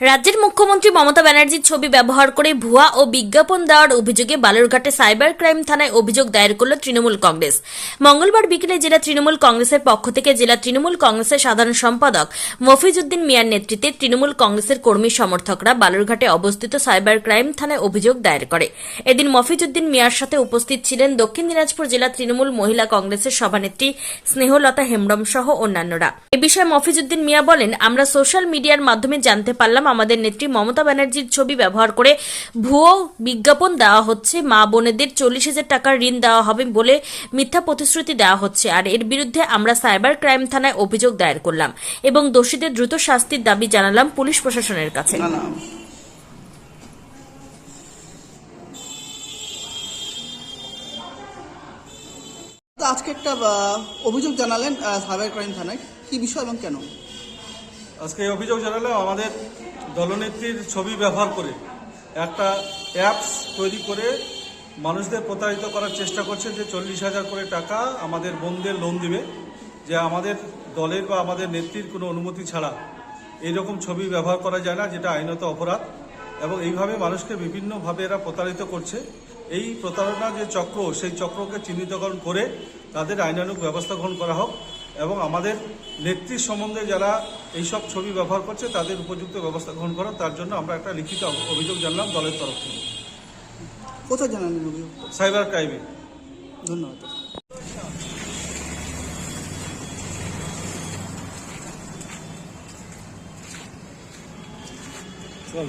রাজ্যের মুখ্যমন্ত্রী মমতা ব্যানার্জির ছবি ব্যবহার করে ভুয়া ও বিজ্ঞাপন দেওয়ার অভিযোগে বালুরঘাটে সাইবার ক্রাইম থানায় অভিযোগ দায়ের করল তৃণমূল কংগ্রেস। মঙ্গলবার বিকেলে জেলা তৃণমূল কংগ্রেসের পক্ষ থেকে জেলা তৃণমূল কংগ্রেসের সাধারণ সম্পাদক মফিজউদ্দিন মিয়ার নেতৃত্বে তৃণমূল কংগ্রেসের কর্মী সমর্থকরা বালুরঘাটে অবস্থিত সাইবার ক্রাইম থানায় অভিযোগ দায়ের করে। এদিন মফিজউদ্দিন মিয়ার সাথে উপস্থিত ছিলেন দক্ষিণ দিনাজপুর জেলা তৃণমূল মহিলা কংগ্রেসের সভানেত্রী স্নেহলতা হেমব্রম সহ অন্যান্যরা। এ বিষয়ে মফিজউদ্দিন মিয়া বলেন, আমরা সোশ্যাল মিডিয়ার মাধ্যমে জানতে পারলাম আমাদের নেত্রী মমতা ব্যানার্জির ছবি ব্যবহার করে ভুয়ো বিজ্ঞাপন দেওয়া হচ্ছে। মা বোনেদের চল্লিশ হাজার টাকার ঋণ দেওয়া হবে বলে মিথ্যা প্রতিশ্রুতি দেওয়া হচ্ছে। আর এর বিরুদ্ধে আমরা সাইবার ক্রাইম থানায় অভিযোগ দায়ের করলাম এবং দোষীদের দ্রুত শাস্তির দাবি জানালাম পুলিশ প্রশাসনের কাছে। আজকে একটা অভিযোগ জানালেন সাইবার ক্রাইম থানায়। কি বিষয় এবং কেন? আজকে এই অভিযোগ জানালে আমাদের দলনেত্রীর ছবি ব্যবহার করে একটা অ্যাপস তৈরি করে মানুষদের প্রতারিত করার চেষ্টা করছে যে চল্লিশ হাজার করে টাকা আমাদের বোনদের লোন দিবে, যে আমাদের দলের বা আমাদের নেত্রীর কোনো অনুমতি ছাড়া এইরকম ছবি ব্যবহার করা যায় না, যেটা আইনত অপরাধ। এবং এইভাবে মানুষকে বিভিন্নভাবে এরা প্রতারিত করছে। এই প্রতারণা যে চক্র, সেই চক্রকে চিহ্নিতকরণ করে তাদের আইনানুগ ব্যবস্থা গ্রহণ করা হোক। এবং আমাদের নেত্রীর সম্বন্ধে যারা এইসব ছবি ব্যবহার করছে তাদের উপযুক্ত ব্যবস্থা গ্রহণ করা। তার জন্য আমরা একটা লিখিত অভিযোগ জানলাম দলের তরফ থেকে। কোথায় জানালেন অভিযোগ? সাইবার ক্রাইমে। ধন্যবাদ। চল।